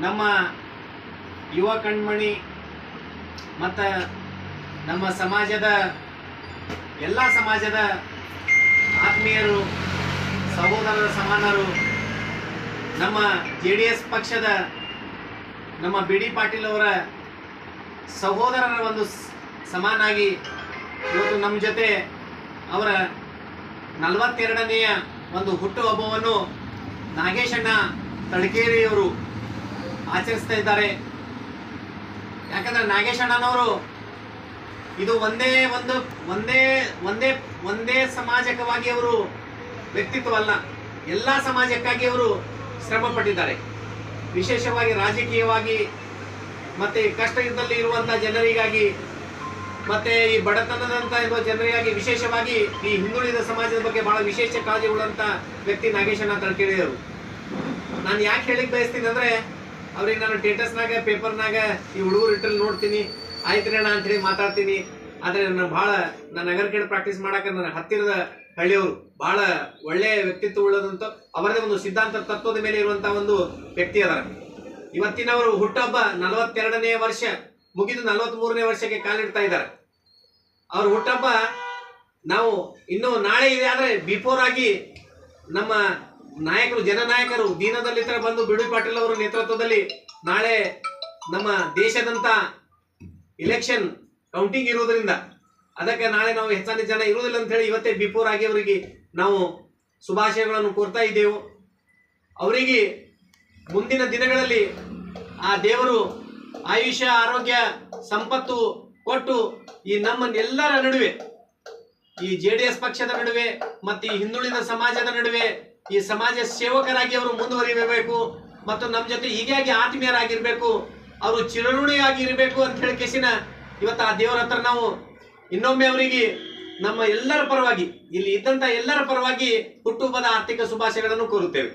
ನಮ್ಮ ಯುವ ಕಣ್ಮಣಿ ಮತ್ತು ನಮ್ಮ ಸಮಾಜದ ಎಲ್ಲ ಸಮಾಜದ ಆತ್ಮೀಯರು, ಸಹೋದರರ ಸಮಾನರು, ನಮ್ಮ ಜೆ ಡಿ ಎಸ್ ಪಕ್ಷದ ನಮ್ಮ ಬಿ ಡಿ ಪಾಟೀಲ್ ಅವರ ಸಹೋದರರ ಒಂದು ಸಮಾನಾಗಿ ಇವತ್ತು ನಮ್ಮ ಜೊತೆ ಅವರ ನಲವತ್ತೆರಡನೆಯ ಒಂದು ಹುಟ್ಟುಹಬ್ಬವನ್ನು ನಾಗೇಶಣ್ಣ ತಡಕೇರಿಯವರು ಆಚರಿಸ್ತಾ ಇದ್ದಾರೆ. ಯಾಕಂದ್ರೆ ನಾಗೇಶಣ್ಣನವರು ಇದು ಒಂದೇ ಒಂದು, ಒಂದೇ ಒಂದೇ ಒಂದೇ ಸಮಾಜಕವಾಗಿ ಅವರು ವ್ಯಕ್ತಿತ್ವ ಅಲ್ಲ, ಎಲ್ಲ ಸಮಾಜಕ್ಕಾಗಿ ಅವರು ಶ್ರಮ ಪಟ್ಟಿದ್ದಾರೆ ವಿಶೇಷವಾಗಿ ರಾಜಕೀಯವಾಗಿ, ಮತ್ತೆ ಕಷ್ಟ ಇದ್ದಲ್ಲಿ ಇರುವಂತ ಜನರಿಗಾಗಿ, ಮತ್ತೆ ಈ ಬಡತನದಂತ ಇರುವ ಜನರಿಗಾಗಿ ವಿಶೇಷವಾಗಿ ಈ ಹಿಂದುಳಿದ ಸಮಾಜದ ಬಗ್ಗೆ ಬಹಳ ವಿಶೇಷ ಕಾಳಜಿ ಉಳ್ಳಂತ ವ್ಯಕ್ತಿ ನಾಗೇಶಣ್ಣ ಕೇಳಿದರು ನಾನು ಯಾಕೆ ಹೇಳಿಕ್ ಬಯಸ್ತೀನಿ ಅಂದ್ರೆ ಅವ್ರಿಗೆ ನಾನು ಸ್ಟೇಟಸ್ನಾಗ ಪೇಪರ್ನಾಗ ಈ ಹುಡುಗರು ಇಟ್ಟರೆ ನೋಡ್ತೀನಿ. ಆಯ್ತು ಅಂತ ಹೇಳಿ ಮಾತಾಡ್ತೀನಿ. ಆದರೆ ನಾನು ಬಹಳ ನನ್ನ ನಗರ ಕಡೆ ಪ್ರಾಕ್ಟೀಸ್ ಮಾಡಕ್ಕೆ ನನ್ನ ಹತ್ತಿರದ ಹಳ್ಳಿಯವರು ಬಹಳ ಒಳ್ಳೆಯ ವ್ಯಕ್ತಿತ್ವ ಉಳ್ಳದಂತ ಅವರದೇ ಒಂದು ಸಿದ್ಧಾಂತ ತತ್ವದ ಮೇಲೆ ಇರುವಂಥ ಒಂದು ವ್ಯಕ್ತಿ ಅದಾರ. ಇವತ್ತಿನವರು ಹುಟ್ಟಹಬ್ಬ ನಲವತ್ತೆರಡನೇ ವರ್ಷ ಮುಗಿದು ನಲವತ್ತ್ ಮೂರನೇ ವರ್ಷಕ್ಕೆ ಕಾಲಿಡ್ತಾ ಇದ್ದಾರೆ. ಅವ್ರ ಹುಟ್ಟಹಬ್ಬ ನಾವು ಇನ್ನು ನಾಳೆ ಇದೆ, ಆದರೆ ಬಿಫೋರ್ ಆಗಿ ನಮ್ಮ ನಾಯಕರು ಜನನಾಯಕರು ದೀನದಲ್ಲಿತರ ಬಂದು ಬಿಡು ಪಾಟೀಲ್ ಅವರ ನೇತೃತ್ವದಲ್ಲಿ ನಾಳೆ ನಮ್ಮ ದೇಶದಂತ ಇಲೆಕ್ಷನ್ ಕೌಂಟಿಂಗ್ ಇರುವುದರಿಂದ, ಅದಕ್ಕೆ ನಾಳೆ ನಾವು ಹೆಚ್ಚಾನ ಜನ ಇರುವುದಿಲ್ಲ ಅಂತ ಹೇಳಿ ಇವತ್ತೇ ಬಿಫೋರ್ ಆಗಿ ಅವರಿಗೆ ನಾವು ಶುಭಾಶಯಗಳನ್ನು ಕೋರ್ತಾ ಇದ್ದೆವು. ಅವರಿಗೆ ಮುಂದಿನ ದಿನಗಳಲ್ಲಿ ಆ ದೇವರು ಆಯುಷ್ಯ, ಆರೋಗ್ಯ, ಸಂಪತ್ತು ಕೊಟ್ಟು ಈ ನಮ್ಮನ್ನೆಲ್ಲರ ನಡುವೆ, ಈ ಜೆ ಪಕ್ಷದ ನಡುವೆ, ಮತ್ತು ಈ ಹಿಂದುಳಿದ ಸಮಾಜದ ನಡುವೆ ಈ ಸಮಾಜ ಸೇವಕರಾಗಿ ಅವರು ಮುಂದುವರಿಬೇಕು ಮತ್ತು ನಮ್ಮ ಜೊತೆ ಹೀಗಾಗಿ ಆತ್ಮೀಯರಾಗಿರ್ಬೇಕು, ಅವರು ಚಿರಋಣಿಯಾಗಿ ಇರಬೇಕು ಅಂತ ಹೇಳಿ ಕೆಸಿನ ಇವತ್ತು ಆ ದೇವರ ಹತ್ರ ನಾವು ಇನ್ನೊಮ್ಮೆ ಅವರಿಗೆ ನಮ್ಮ ಎಲ್ಲರ ಪರವಾಗಿ, ಇಲ್ಲಿ ಇದ್ದಂತ ಎಲ್ಲರ ಪರವಾಗಿ ಹುಟ್ಟುಹಬ್ಬದ ಆರ್ಥಿಕ ಶುಭಾಶಯಗಳನ್ನು ಕೋರುತ್ತೇವೆ.